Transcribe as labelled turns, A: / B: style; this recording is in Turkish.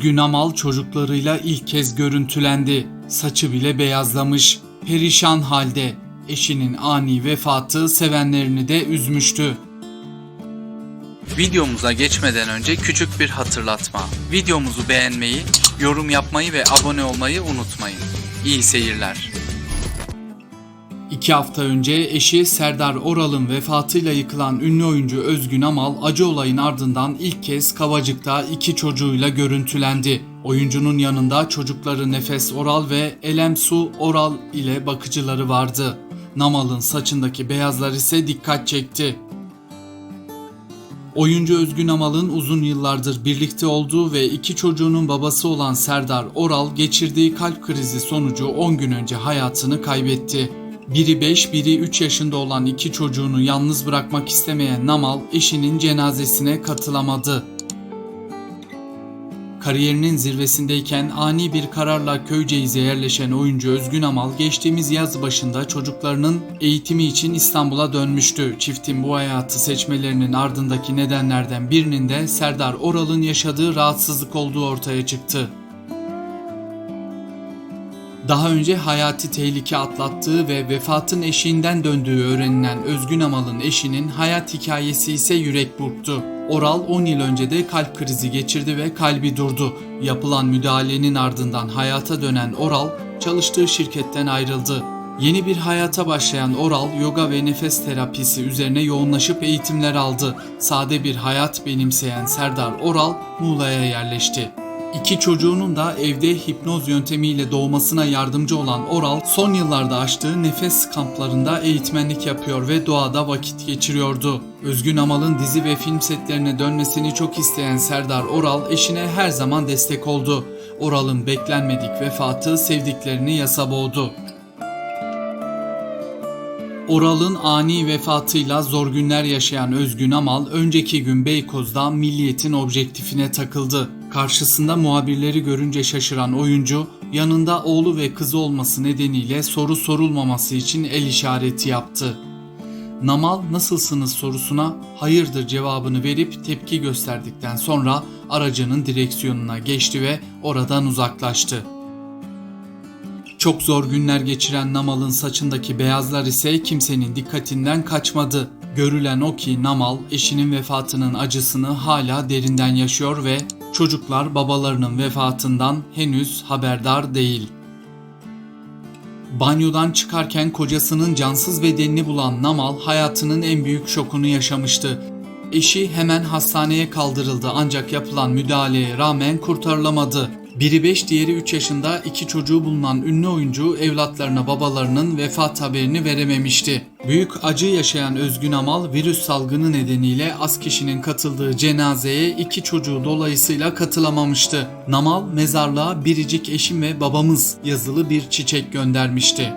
A: Özgün Amal çocuklarıyla ilk kez görüntülendi. Saçı bile beyazlamış, perişan halde. Eşinin ani vefatı sevenlerini de üzmüştü.
B: Videomuza geçmeden önce küçük bir hatırlatma. Videomuzu beğenmeyi, yorum yapmayı ve abone olmayı unutmayın. İyi seyirler.
A: İki hafta önce eşi Serdar Oral'ın vefatıyla yıkılan ünlü oyuncu Özgün Amal acı olayın ardından ilk kez Kavacık'ta iki çocuğuyla görüntülendi. Oyuncunun yanında çocukları Nefes Oral ve Elem Su Oral ile bakıcıları vardı. Namal'ın saçındaki beyazlar ise dikkat çekti. Oyuncu Özgün Amal'ın uzun yıllardır birlikte olduğu ve iki çocuğunun babası olan Serdar Oral geçirdiği kalp krizi sonucu 10 gün önce hayatını kaybetti. Biri 5, biri 3 yaşında olan iki çocuğunu yalnız bırakmak istemeyen Namal eşinin cenazesine katılamadı. Kariyerinin zirvesindeyken ani bir kararla Köyceğiz'e yerleşen oyuncu Özgün Amal geçtiğimiz yaz başında çocuklarının eğitimi için İstanbul'a dönmüştü. Çiftin bu hayatı seçmelerinin ardındaki nedenlerden birinin de Serdar Oral'ın yaşadığı rahatsızlık olduğu ortaya çıktı. Daha önce hayati tehlike atlattığı ve vefatın eşiğinden döndüğü öğrenilen Özgün Amal'ın eşinin hayat hikayesi ise yürek burktu. Oral 10 yıl önce de kalp krizi geçirdi ve kalbi durdu. Yapılan müdahalenin ardından hayata dönen Oral çalıştığı şirketten ayrıldı. Yeni bir hayata başlayan Oral, yoga ve nefes terapisi üzerine yoğunlaşıp eğitimler aldı. Sade bir hayat benimseyen Serdar Oral, Muğla'ya yerleşti. İki çocuğunun da evde hipnoz yöntemiyle doğmasına yardımcı olan Oral, son yıllarda açtığı nefes kamplarında eğitmenlik yapıyor ve doğada vakit geçiriyordu. Özgün Amal'ın dizi ve film setlerine dönmesini çok isteyen Serdar Oral eşine her zaman destek oldu. Oral'ın beklenmedik vefatı sevdiklerini yasa boğdu. Oral'ın ani vefatıyla zor günler yaşayan Özgün Amal önceki gün Beykoz'da Milliyet'in objektifine takıldı. Karşısında muhabirleri görünce şaşıran oyuncu yanında oğlu ve kızı olması nedeniyle soru sorulmaması için el işareti yaptı. Namal nasılsınız sorusuna hayırdır cevabını verip tepki gösterdikten sonra aracının direksiyonuna geçti ve oradan uzaklaştı. Çok zor günler geçiren Namal'ın saçındaki beyazlar ise kimsenin dikkatinden kaçmadı. Görülen o ki Namal eşinin vefatının acısını hala derinden yaşıyor ve çocuklar babalarının vefatından henüz haberdar değil. Banyodan çıkarken kocasının cansız bedenini bulan Namal hayatının en büyük şokunu yaşamıştı. Eşi hemen hastaneye kaldırıldı ancak yapılan müdahaleye rağmen kurtarılamadı. Biri 5 diğeri 3 yaşında iki çocuğu bulunan ünlü oyuncu evlatlarına babalarının vefat haberini verememişti. Büyük acı yaşayan Özgün Amal virüs salgını nedeniyle az kişinin katıldığı cenazeye iki çocuğu dolayısıyla katılamamıştı. Namal mezarlığa biricik eşim ve babamız yazılı bir çiçek göndermişti.